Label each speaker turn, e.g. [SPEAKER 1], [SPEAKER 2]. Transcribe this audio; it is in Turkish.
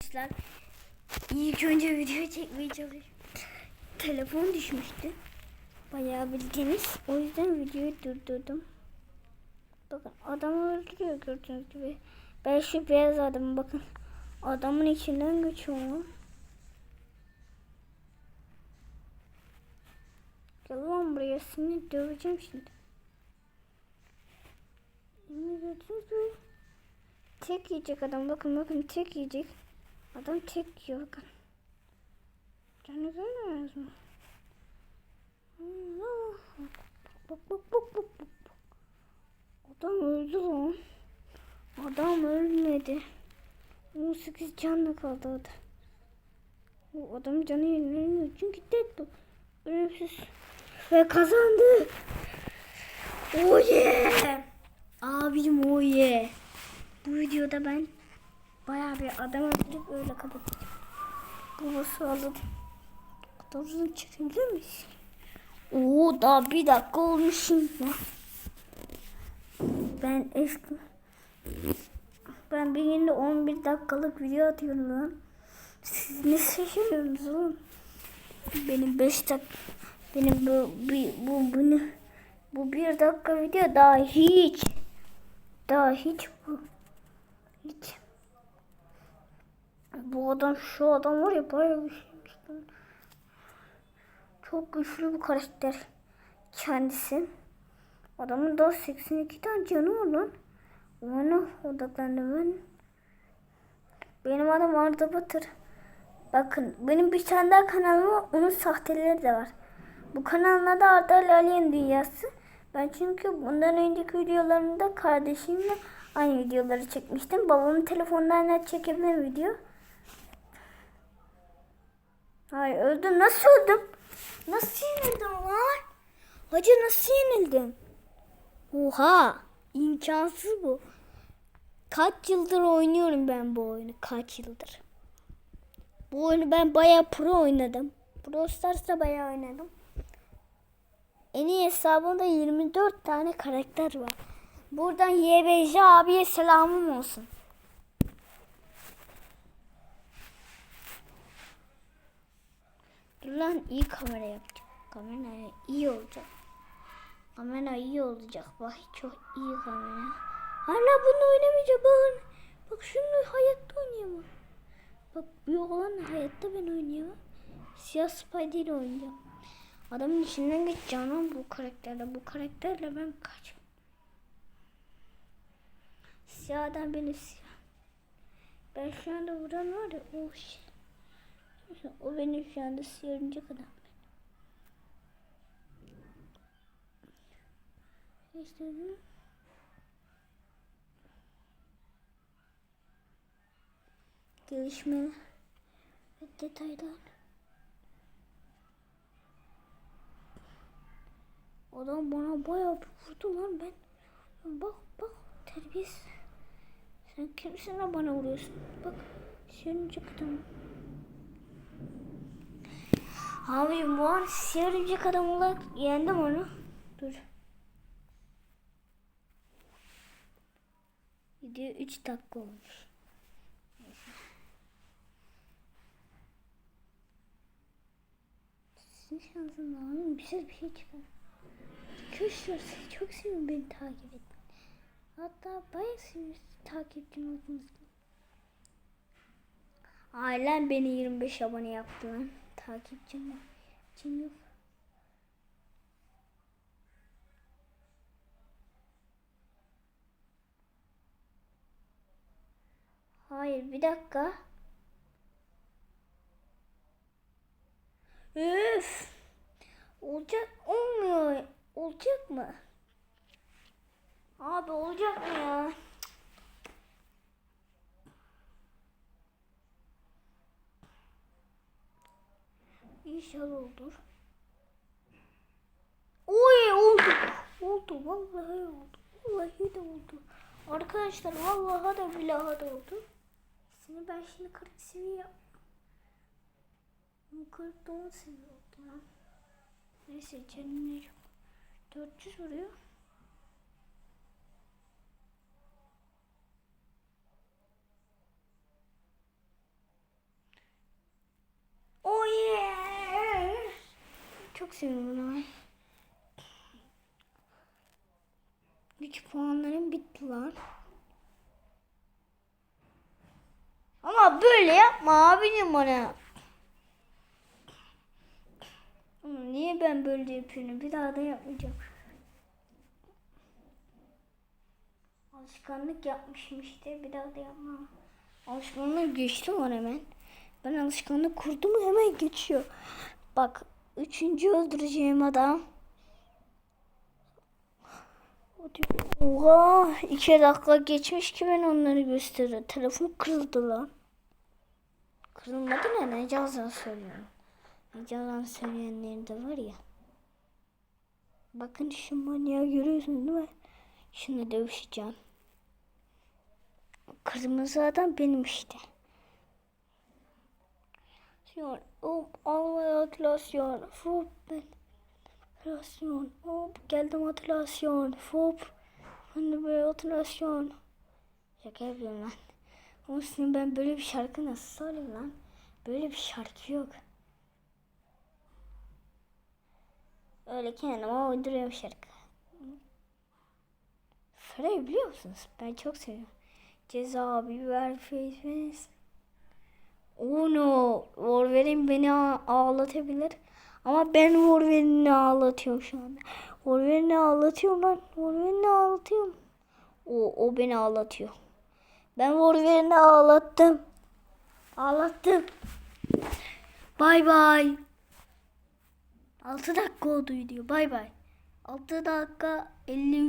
[SPEAKER 1] arkadaşlar. İlk önce video çekmeye çalıştım. Telefon düşmüştü. Bayağı bildiğiniz. O yüzden videoyu durdurdum. Bakın adamı öldürüyor gördüğünüz gibi. Ben şu beyaz adamı bakın. Adamın içinden geçiyor. Gel lan buraya seni döveceğim şimdi. Yemin mü? Tek yiyecek adam bakın bakın tek yiyecek. Adam tek yiyor bakın. Canı görmüyoruz mu? Bak bak bak bak bak. Adam öldü lan. Adam ölmedi. 18 canla kaldı da. O adam canı yenilemiyor çünkü dead Ölümsüz. Ve kazandı. Oh yeah. Abim oh yeah. Bu videoda ben bayağı bir adam öldürüp öyle kapatacağım. Babası alın. Adamını çekebilir misin? Oo daha bir dakika olmuş şimdi. Ben eski ben bir günde 11 dakikalık video atıyorum lan. Siz ne şaşırıyorsunuz oğlum? Benim 5 dakika benim bu bu bu bunu bu bir dakika video daha hiç daha hiç bu hiç bu adam şu adam var ya bayağı güçlüymüş lan. Çok güçlü bir karakter kendisi. Adamın daha 82 tane canı var lan. Ona odaklandım ben. Benim adım Arda Batır. Bakın benim bir tane daha kanalım var. Onun sahteleri de var. Bu kanalın adı Arda Alien Dünyası. Ben çünkü bundan önceki videolarımda kardeşimle aynı videoları çekmiştim. Babamın telefonundan net çekebilirim video. Hayır öldüm. Nasıl öldüm? Nasıl yenildim lan? Hacı nasıl yenildim? Oha! imkansız bu. Kaç yıldır oynuyorum ben bu oyunu? Kaç yıldır? Bu oyunu ben bayağı pro oynadım. Pro Stars'ta bayağı oynadım. En iyi hesabımda 24 tane karakter var. Buradan YBJ abiye selamım olsun. Dur lan iyi kamera yapacağım. Kamera iyi olacak. Kamera iyi olacak. Bak çok iyi kamera. Hala bunu oynamayacağım. Bak, bak şunu hayatta oynayamam. Bak yok lan hayatta ben oynayamam. Siyah Spider ile oynayacağım. Adamın içinden geçeceğim lan bu karakterle. Bu karakterle ben kaç. Siyah adam benim siyah. Ben şu anda vuran var ya o şey. O benim şu anda siyah örümcek adam. İşte bu. Gelişme ve detaylar. Adam bana bayağı vurdu lan ben. Bak bak terbiyesiz. Sen kimsin bana vuruyorsun? Bak siyörümcek adam. Abi bu an siyörümcek adam olarak yendim onu. Dur. Video 3 dakika olmuş. Sizin şansınız abi güzel bir şey çıkar. Sizi çok seviyorum beni takip edin. Hatta bayağı seviyorum takipçim olduğunuz. Ailem beni 25 abone yaptı lan. Takipçim var. Kim yok. Hayır bir dakika. Üf. Olacak olmuyor. Olacak mı? Abi olacak mı ya? İnşallah olur. Oy oldu. Oldu vallahi oldu. Vallahi de oldu. Arkadaşlar vallahi da billahi da oldu. Seni ben şimdi 40 seviye 40 10 seviye oldu lan. Neyse canım ne çok. 400 vuruyor. Çok seviyorum ben. Güç puanlarım bitti lan. Ama böyle yapma abicim bana. Niye ben böyle yapıyorum? Bir daha da yapmayacağım. Alışkanlık yapmışım işte. Bir daha da yapmam. Alışkanlık geçti var hemen. Ben alışkanlık kurdum hemen geçiyor. Bak üçüncü öldüreceğim adam. Oha iki dakika geçmiş ki ben onları gösteriyorum. Telefon kırıldı lan. Kırılmadı ne? Ne yalan söylüyorum. Ne yalan söyleyenler de var ya. Bakın şu manyağı görüyorsunuz değil mi? Şunu dövüşeceğim. Kırmızı adam benim işte. Hop, almaya atlasyon, hop, ben, atlasyon, hop, geldim atlasyon, hop, ben de böyle atlasyon. Şaka yapıyorum lan. Ama şimdi ben böyle bir şarkı nasıl söyleyeyim lan? Böyle bir şarkı yok. Öyle kendime uyduruyorum şarkı. Freya biliyor musunuz? Ben çok seviyorum. Ceza, biber, face, face. Oh no. Wolverine beni ağlatabilir. Ama ben Wolverine'i ağlatıyorum şu anda. Wolverine'i ağlatıyorum lan. Wolverine'i ağlatıyorum. O, o beni ağlatıyor. Ben Wolverine'i ağlattım. Ağlattım. Bay bay. 6 dakika oldu video. Bay bay. 6 dakika 53